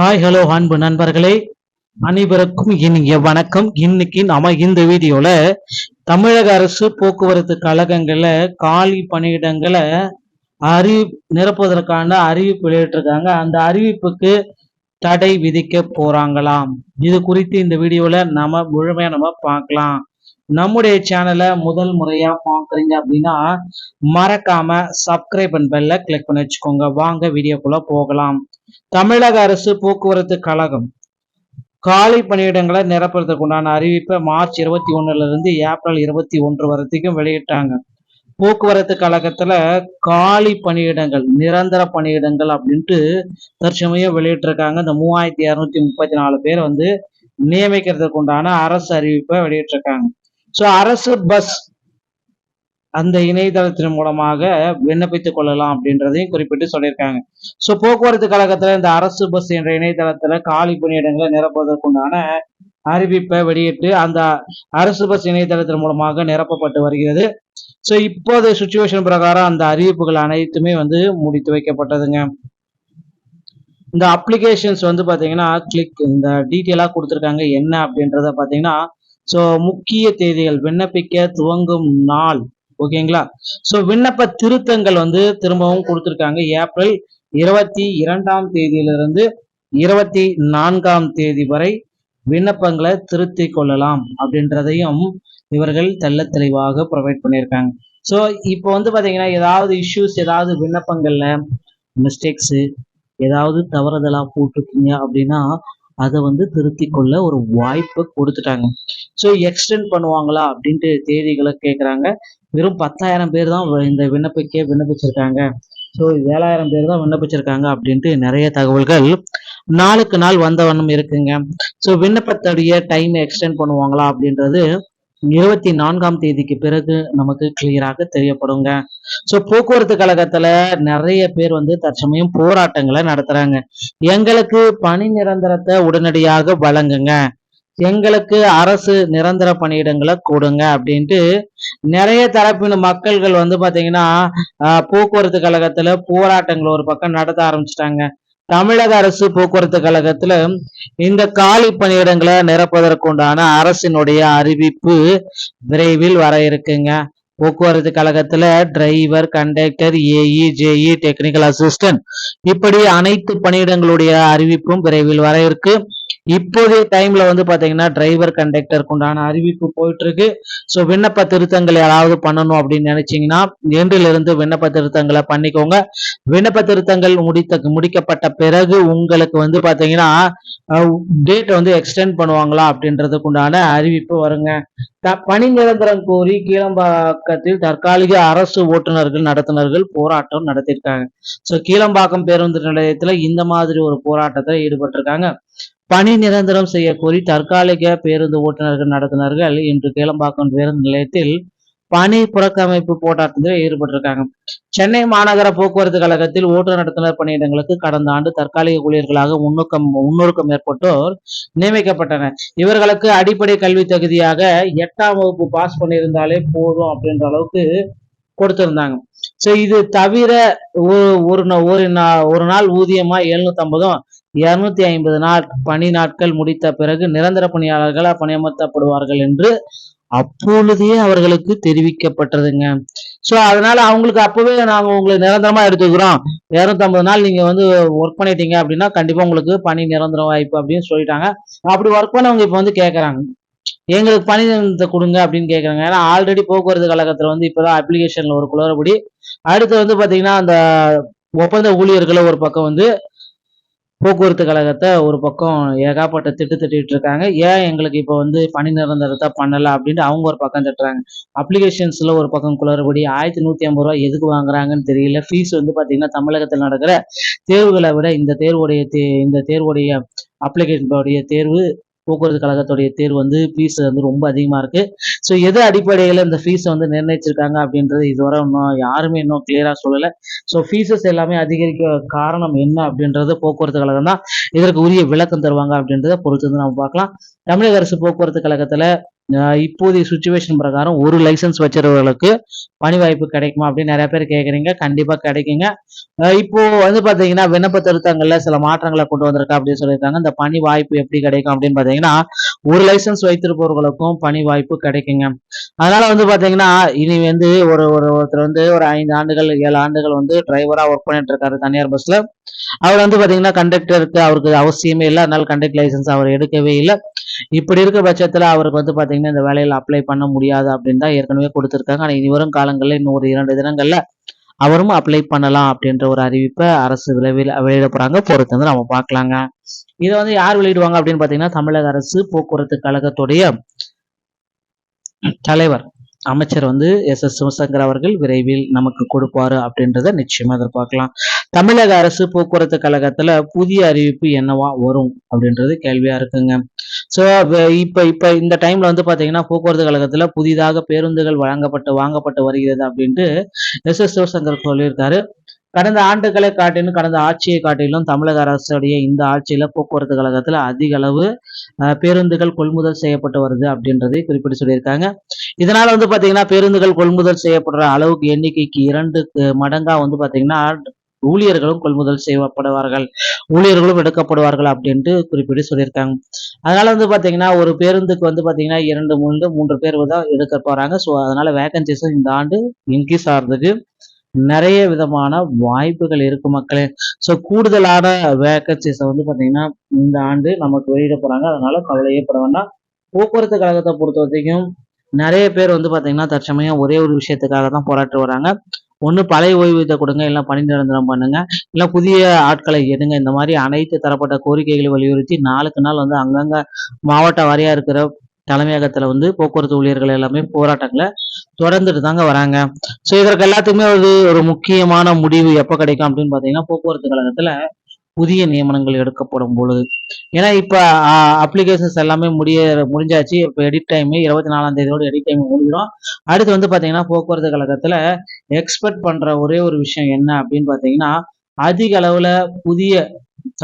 Hi hello அன்பு நண்பர்களே. அனைவருக்கும் இனிய வணக்கம். இன்னைக்கு நம்ம இந்த வீடியோல தமிழக அரசு போக்குவரத்து கழகங்கள்ல காலி பணியிடங்களை அறிவி நிரப்புவதற்கான அறிவிப்பு வெளியிட்டிருக்காங்க. அந்த அறிவிப்புக்கு தடை விதிக்க போறாங்களாம். இது குறித்து இந்த வீடியோல நாம முழுமையா நம்ம பார்க்கலாம். நம்முடைய சேனலை முதல் முறையா பாக்குறீங்க அப்படின்னா மறக்காம சப்ஸ்கிரைப் அண்ட் பெல்ல கிளிக் பண்ணி வச்சுக்கோங்க. வாங்க வீடியோக்குள்ள போகலாம். தமிழக அரசு போக்குவரத்து கழகம் காலி பணியிடங்களை நிரப்புறதுக்குண்டான அறிவிப்பை மார்ச் இருபத்தி ஒண்ணுல இருந்து ஏப்ரல் இருபத்தி ஒன்று வரைக்கும் வெளியிட்டாங்க. போக்குவரத்து கழகத்துல காலி பணியிடங்கள் நிரந்தர பணியிடங்கள் அப்படின்ட்டு தற்சமயம் வெளியிட்டிருக்காங்க. இந்த மூவாயிரத்தி இருநூத்தி முப்பத்தி நாலு பேர் வந்து நியமிக்கிறதுக்கு உண்டான அரசு அறிவிப்பை வெளியிட்டிருக்காங்க. ஸோ அரசு பஸ் அந்த இணையதளத்தின் மூலமாக விண்ணப்பித்துக் கொள்ளலாம் அப்படின்றதையும் குறிப்பிட்டு சொல்லியிருக்காங்க. ஸோ போக்குவரத்து கழகத்துல இந்த அரசு பஸ் என்ற இணையதளத்துல காலி பணியிடங்களை நிரப்புவதற்குண்டான அறிவிப்பை வெளியிட்டு அந்த அரசு பஸ் இணையதளத்தின் மூலமாக நிரப்பப்பட்டு வருகிறது. ஸோ இப்போதைய சுச்சுவேஷன் பிரகாரம் அந்த அறிவிப்புகள் அனைத்துமே வந்து முடித்து வைக்கப்பட்டதுங்க. இந்த அப்ளிகேஷன்ஸ் வந்து பார்த்தீங்கன்னா கிளிக் இந்த டீட்டெயிலாக கொடுத்துருக்காங்க. என்ன அப்படின்றத பார்த்தீங்கன்னா ஸோ முக்கிய தேதிகள் விண்ணப்பிக்க துவங்கும் நாள் ஓகேங்களா? ஸோ விண்ணப்ப திருத்தங்கள் வந்து திரும்பவும் கொடுத்துருக்காங்க. ஏப்ரல் இருபத்தி இரண்டாம் தேதியிலிருந்து இருபத்தி நான்காம் தேதி வரை விண்ணப்பங்களை திருத்திக் கொள்ளலாம் அப்படின்றதையும் இவர்கள் தெல்ல தெளிவாக ப்ரொவைட் பண்ணியிருக்காங்க. ஸோ இப்போ வந்து பார்த்தீங்கன்னா ஏதாவது இஷ்யூஸ் ஏதாவது விண்ணப்பங்கள்ல மிஸ்டேக்ஸு ஏதாவது தவறுதலாக போட்டிருக்கீங்க அப்படின்னா அதை வந்து திருத்தி கொள்ள ஒரு வாய்ப்பு கொடுத்துட்டாங்க. ஸோ எக்ஸ்டெண்ட் பண்ணுவாங்களா அப்படின்ட்டு தேதிகளை கேட்குறாங்க வெறும் பத்தாயிரம் பேர் தான் இந்த விண்ணப்பிக்க விண்ணப்பிச்சிருக்காங்க. ஸோ ஏழாயிரம் பேர் தான் விண்ணப்பிச்சிருக்காங்க அப்படின்ட்டு நிறைய தகவல்கள் நாளுக்கு நாள் வந்த வண்ணம் இருக்குங்க. ஸோ விண்ணப்பத்துடைய டைம் எக்ஸ்டெண்ட் பண்ணுவாங்களா அப்படின்றது இருபத்தி நான்காம் தேதிக்கு பிறகு நமக்கு கிளியராக தெரியப்படுங்க. ஸோ போக்குவரத்து கழகத்துல நிறைய பேர் வந்து தற்சமயம் போராட்டங்களை நடத்துறாங்க. எங்களுக்கு பணி நிரந்தரத்தை உடனடியாக வழங்குங்க. எங்களுக்கு அரசு நிரந்தர பணியிடங்களை கொடுங்க அப்படின்ட்டு நிறைய தரப்பின மக்கள்கள் வந்து பாத்தீங்கன்னா போக்குவரத்து கழகத்துல போராட்டங்கள் ஒரு பக்கம் நடத்த ஆரம்பிச்சிட்டாங்க. தமிழக அரசு போக்குவரத்து கழகத்துல இந்த காலி பணியிடங்களை நிரப்புவதற்குண்டான அரசினுடைய அறிவிப்பு விரைவில் வர இருக்குங்க. போக்குவரத்து கழகத்துல driver conductor AE JE technical assistant இப்படி அனைத்து பணியிடங்களுடைய அறிவிப்பும் விரைவில் வர இருக்கு. இப்போதைய டைம்ல வந்து பாத்தீங்கன்னா டிரைவர் கண்டக்டருக்கு உண்டான அறிவிப்பு போயிட்டு இருக்கு ஸோ விண்ணப்ப திருத்தங்கள் யாராவது பண்ணணும் அப்படின்னு நினைச்சீங்கன்னா இன்றிலிருந்து விண்ணப்ப திருத்தங்களை பண்ணிக்கோங்க. விண்ணப்ப திருத்தங்கள் முடித்த முடிக்கப்பட்ட பிறகு உங்களுக்கு வந்து பாத்தீங்கன்னா டேட் வந்து எக்ஸ்டெண்ட் பண்ணுவாங்களா அப்படின்றதுக்கு உண்டான அறிவிப்பு வருங்க. பணி நிரந்தரம் கோரி கீழம்பாக்கத்தில் தற்காலிக அரசு ஓட்டுநர்கள் நடத்துனர்கள் போராட்டம் நடத்தியிருக்காங்க. ஸோ கீழம்பாக்கம் பேருந்து நிலையத்துல இந்த மாதிரி ஒரு போராட்டத்தில் ஈடுபட்டிருக்காங்க. பணி நிரந்தரம் செய்ய கோரி தற்காலிக பேருந்து ஓட்டுநர்கள் நடத்துனர்கள் இன்று கேளம்பாக்கம் பேருந்து நிலையத்தில் பணி புறக்கமைப்பு போராட்டத்தில் ஈடுபட்டிருக்காங்க. சென்னை மாநகர போக்குவரத்து கழகத்தில் ஓட்டுநர் நடத்துனர் பணியிடங்களுக்கு கடந்த ஆண்டு தற்காலிக ஊழியர்களாக முன்னுக்கம் முன்னூறுக்கும் ஏற்பட்டோர் நியமிக்கப்பட்டனர். இவர்களுக்கு அடிப்படை கல்வி தகுதியாக எட்டாம் வகுப்பு பாஸ் பண்ணியிருந்தாலே போதும் அப்படின்ற அளவுக்கு கொடுத்திருந்தாங்க. ஸோ இது தவிர ஒரு ஒரு ஒரு நாள் ஊதியமா எழுநூத்தி ஐம்பதும் இருநூத்தி ஐம்பது நாள் பணி நாட்கள் முடித்த பிறகு நிரந்தர பணியாளர்கள் பணியமர்த்தப்படுவார்கள் என்று அப்பொழுதே அவர்களுக்கு தெரிவிக்கப்பட்டதுங்க. ஸோ அதனால அவங்களுக்கு அப்பவே நாங்க உங்களுக்கு நிரந்தரமா எடுத்துக்கிறோம். இரநூத்தம்பது நாள் நீங்க வந்து ஒர்க் பண்ணிட்டீங்க அப்படின்னா கண்டிப்பா உங்களுக்கு பணி நிரந்தர வாய்ப்பு அப்படின்னு சொல்லிட்டாங்க. அப்படி ஒர்க் பண்ணவங்க இப்ப வந்து கேட்கறாங்க எங்களுக்கு பணி நிரந்தரத்தை கொடுங்க அப்படின்னு கேட்குறாங்க ஏன்னா ஆல்ரெடி போக்குவரத்து கழகத்துல வந்து இப்போதான் அப்ளிகேஷன்ல ஒரு குளறுபடி. அடுத்து வந்து பாத்தீங்கன்னா அந்த ஒப்பந்த ஊழியர்களை ஒரு பக்கம் வந்து போக்குவரத்து கழகத்தை ஒரு பக்கம் ஏகாப்பட்ட திட்டு திட்டிட்டு இருக்காங்க. ஏன் எங்களுக்கு இப்போ வந்து பணி நிரந்தரத்தை பண்ணலை அப்படின்ட்டு அவங்க ஒரு பக்கம் திட்டுறாங்க. அப்ளிகேஷன்ஸில் ஒரு பக்கம் குளறுபடி ஆயிரத்தி நூற்றி ஐம்பது ரூபா எதுக்கு வாங்குறாங்கன்னு தெரியல. ஃபீஸ் வந்து பார்த்தீங்கன்னா தமிழகத்தில் நடக்கிற தேர்வுகளை விட இந்த தேர்வுடைய தே இந்த தேர்வுடைய அப்ளிகேஷனுடைய தேர்வு போக்குவரத்து கழகத்துடைய தேர்வு வந்து ஃபீஸ் வந்து ரொம்ப அதிகமாக இருக்குது ஸோ எது அடிப்படையில் இந்த ஃபீஸை வந்து நிர்ணயிச்சிருக்காங்க அப்படின்றது இதுவரை இன்னும் யாருமே இன்னும் கிளியராக சொல்லலை. ஸோ ஃபீஸஸ் எல்லாமே அதிகரிக்க காரணம் என்ன அப்படின்றது போக்குவரத்து கழகம் தான் இதற்கு உரிய விளக்கம் தருவாங்க அப்படின்றத பொறுத்து வந்து நம்ம பார்க்கலாம். தமிழக அரசு போக்குவரத்து கழகத்தில் இப்போதைய சுச்சுவேஷன் பிரகாரம் ஒரு லைசன்ஸ் வச்சிருவர்களுக்கு பணி வாய்ப்பு கிடைக்குமா அப்படின்னு நிறைய பேர் கேட்குறீங்க கண்டிப்பாக கிடைக்குங்க. இப்போ வந்து பார்த்தீங்கன்னா விண்ணப்ப திருத்தங்களில் சில மாற்றங்களை கொண்டு வந்திருக்கா அப்படின்னு சொல்லியிருக்காங்க. இந்த பணி வாய்ப்பு எப்படி கிடைக்கும் அப்படின்னு பார்த்தீங்கன்னா ஒரு லைசன்ஸ் வைத்திருப்பவர்களுக்கும் பணி வாய்ப்பு கிடைக்குங்க. அதனால வந்து பார்த்தீங்கன்னா இனி வந்து ஒரு ஒரு ஒருத்தர் வந்து ஒரு ஐந்து ஆண்டுகள் ஏழு ஆண்டுகள் வந்து டிரைவராக ஒர்க் பண்ணிட்டு இருக்காரு தனியார் பஸ்ல அவர் வந்து பார்த்தீங்கன்னா கண்டக்டருக்கு அவருக்கு அவசியமே இல்லை. அதனால கண்டக்ட் லைசன்ஸ் அவர் எடுக்கவே இல்லை. இப்படி இருக்க பட்சத்தில் அவருக்கு வந்து பார்த்தீங்கன்னா பாத்தீங்கன்னா இந்த வேலையில் அப்ளை பண்ண முடியாது அப்படின்னு தான் ஏற்கனவே கொடுத்துருக்காங்க. ஆனால் இனி வரும் காலங்களில் இன்னும் ஒரு இரண்டு தினங்களில் அவரும் அப்ளை பண்ணலாம் அப்படின்ற ஒரு அறிவிப்பை அரசு விளைவில் வெளியிட போகிறாங்க பொறுத்து வந்து நம்ம பார்க்கலாங்க. இதை வந்து யார் வெளியிடுவாங்க அப்படின்னு பார்த்தீங்கன்னா தமிழக அரசு போக்குவரத்து கழகத்துடைய தலைவர் அமைச்சர் வந்து எஸ் எஸ் சிவசங்கர் அவர்கள் விரைவில் நமக்கு கொடுப்பாரு அப்படின்றத நிச்சயமா எதிர்பார்க்கலாம். தமிழக அரசு போக்குவரத்து கழகத்துல புதிய அறிவிப்பு என்னவா வரும் அப்படின்றது கேள்வியா இருக்குங்க. ஸோ இப்ப இப்ப இந்த டைம்ல வந்து பாத்தீங்கன்னா போக்குவரத்து கழகத்துல புதிதாக பேருந்துகள் வழங்கப்பட்டு வாங்கப்பட்டு வருகிறது அப்படின்ட்டு எஸ். எஸ். சிவசங்கர் சொல்லியிருக்காரு. கடந்த ஆண்டுகளை காட்டிலும் கடந்த ஆட்சியை காட்டிலும் தமிழக அரசுடைய இந்த ஆட்சியில போக்குவரத்து கழகத்துல அதிக அளவு பேருந்துகள் கொள்முதல் செய்யப்பட்டு வருது அப்படின்றதை குறிப்பிட்டு சொல்லியிருக்காங்க. இதனால வந்து பாத்தீங்கன்னா பேருந்துகள் கொள்முதல் செய்யப்படுற அளவுக்கு எண்ணிக்கைக்கு இரண்டு மடங்கா வந்து பாத்தீங்கன்னா ஊழியர்களும் கொள்முதல் செய்யப்படுவார்கள் ஊழியர்களும் எடுக்கப்படுவார்கள் அப்படின்ட்டு குறிப்பிட்டு சொல்லியிருக்காங்க. அதனால வந்து பார்த்தீங்கன்னா ஒரு பேருந்துக்கு வந்து பார்த்தீங்கன்னா இரண்டு மூன்று மூன்று பேர் தான் எடுக்க போறாங்க. ஸோ அதனால வேகன்சிஸும் இந்த ஆண்டு இன்க்ரீஸ் ஆகிறதுக்கு நிறைய விதமான வாய்ப்புகள் இருக்கு மக்களே. ஸோ கூடுதலான வேகன்சிஸை வந்து பார்த்தீங்கன்னா இந்த ஆண்டு நமக்கு வெளியிட போறாங்க. அதனால கவலையப்பட வேண்டாம். போக்குவரத்து கழகத்தை பொறுத்த வரைக்கும் நிறைய பேர் வந்து பார்த்தீங்கன்னா தற்சமயம் ஒரே ஒரு விஷயத்துக்காக தான் போராட்டு வராங்க. ஒன்று பழைய ஓய்வூதியத்தை கொடுங்க இல்லை பணி நிரந்தரம் பண்ணுங்க இல்லை புதிய ஆட்களை எடுங்க இந்த மாதிரி அனைத்து தரப்பட்ட கோரிக்கைகளை வலியுறுத்தி நாளுக்கு நாள் வந்து அங்கங்கே மாவட்ட வாரியா இருக்கிற தலைமையகத்தில் வந்து போக்குவரத்து ஊழியர்கள் எல்லாமே போராட்டங்களை தொடர்ந்துட்டு தாங்க வராங்க. ஸோ இதற்கு எல்லாத்துக்குமே ஒரு ஒரு முக்கியமான முடிவு எப்போ கிடைக்கும் அப்படின்னு பார்த்தீங்கன்னா போக்குவரத்து கழகத்தில் புதிய நியமனங்கள் எடுக்கப்படும் பொழுது. ஏன்னா இப்போ அப்ளிகேஷன்ஸ் எல்லாமே முடிய முடிஞ்சாச்சு. இப்போ எடிட் டைம் இருபத்தி நாலாம் தேதியோட எடிட் டைம் முடிஞ்சிடும். அடுத்து வந்து பார்த்தீங்கன்னா போக்குவரத்து கழகத்தில் எக்ஸ்பெக்ட் பண்ணுற ஒரே ஒரு விஷயம் என்ன அப்படின்னு பார்த்தீங்கன்னா அதிக அளவில் புதிய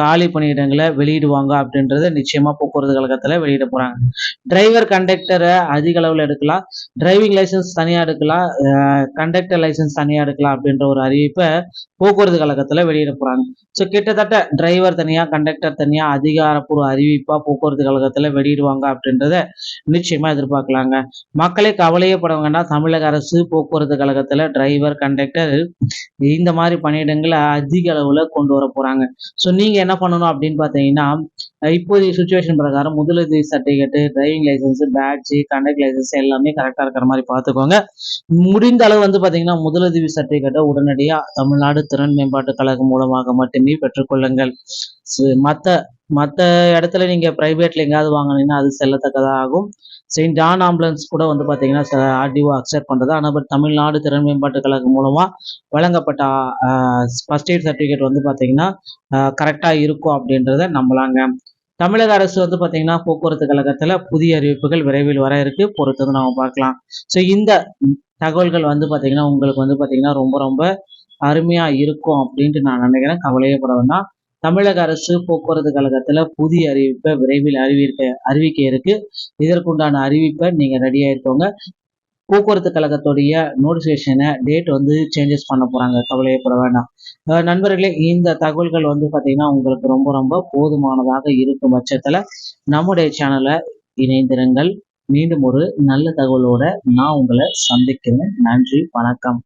காலி பணியிடங்களை வெளியிடுவாங்க அப்படின்றத நிச்சயமா போக்குவரத்து கழகத்துல வெளியிட போறாங்க. டிரைவர் கண்டக்டரை அதிக அளவில் எடுக்கலாம். டிரைவிங் லைசன்ஸ் தனியா எடுக்கலாம். கண்டக்டர் லைசன்ஸ் தனியா எடுக்கலாம் அப்படின்ற ஒரு அறிவிப்பை போக்குவரத்து கழகத்துல வெளியிட போறாங்க. ஸோ கிட்டத்தட்ட டிரைவர் தனியா கண்டக்டர் தனியா அதிகாரப்பூர்வ அறிவிப்பா போக்குவரத்து கழகத்துல வெளியிடுவாங்க அப்படின்றத நிச்சயமா எதிர்பார்க்கலாங்க. மக்களே கவலையே வேண்டாம். தமிழக அரசு போக்குவரத்து கழகத்துல டிரைவர் கண்டக்டர் இந்த மாதிரி பணியிடங்களை அதிக அளவுல கொண்டு வர போறாங்க. ஸோ நீங்க என்ன பண்ணணும் அப்படின்னு பார்த்தீங்கன்னா இப்போதைய சுச்சுவேஷன் பிரகாரம் முதலுதவி certificate driving licence badge conduct licence எல்லாமே கரெக்டாக இருக்கிற மாதிரி பார்த்துக்கோங்க. முடிந்த அளவு வந்து பார்த்தீங்கன்னா முதலுதவி சர்டிஃபிகேட்டை உடனடியாக தமிழ்நாடு திறன் மேம்பாட்டு கழகம் மூலமாக மட்டுமே பெற்றுக்கொள்ளுங்கள் மற்ற மற்ற இடத்துல நீங்கள் ப்ரைவேட்டில் எங்கேயாவது வாங்கினீங்கன்னா அது செல்லத்தக்கதாக ஆகும். செயின்ட் ஜான் ஆம்புலன்ஸ் கூட வந்து பார்த்தீங்கன்னா ஆர்டிஓ அக்செப்ட் பண்ணுறது ஆனால் பட் தமிழ்நாடு திறன் மேம்பாட்டு கழகம் மூலமாக வழங்கப்பட்ட ஃபர்ஸ்ட் எய்ட் சர்டிஃபிகேட் வந்து பார்த்தீங்கன்னா கரெக்டாக இருக்கும் அப்படின்றத நம்பலாங்க. தமிழக அரசு வந்து பார்த்தீங்கன்னா போக்குவரத்து கழகத்தில் புதிய அறிவிப்புகள் விரைவில் வர இருக்கு. பொறுத்து வந்து நம்ம பார்க்கலாம். ஸோ இந்த தகவல்கள் வந்து பார்த்தீங்கன்னா உங்களுக்கு வந்து பார்த்தீங்கன்னா ரொம்ப ரொம்ப அருமையாக இருக்கும் அப்படின்ட்டு நான் நினைக்கிறேன். கவலையே பட வேண்டாம். தமிழக அரசு போக்குவரத்து கழகத்தில் புதிய அறிவிப்பை விரைவில் அறிவிக்க அறிவிக்க இருக்கு. இதற்குண்டான அறிவிப்பை நீங்கள் ரெடியாக இருக்கோங்க. போக்குவரத்து கழகத்துடைய நோட்டிஃபிகேஷனை டேட் வந்து சேஞ்சஸ் பண்ண போகிறாங்க கவலையப்பட வேண்டாம். நண்பர்களே இந்த தகவல்கள் வந்து பார்த்தீங்கன்னா உங்களுக்கு ரொம்ப ரொம்ப போதுமானதாக இருக்கும் பட்சத்தில் நம்முடைய சேனலை இணைந்திருங்கள். மீண்டும் ஒரு நல்ல தகவலோட நான் உங்களை சந்திக்கிறேன். நன்றி வணக்கம்.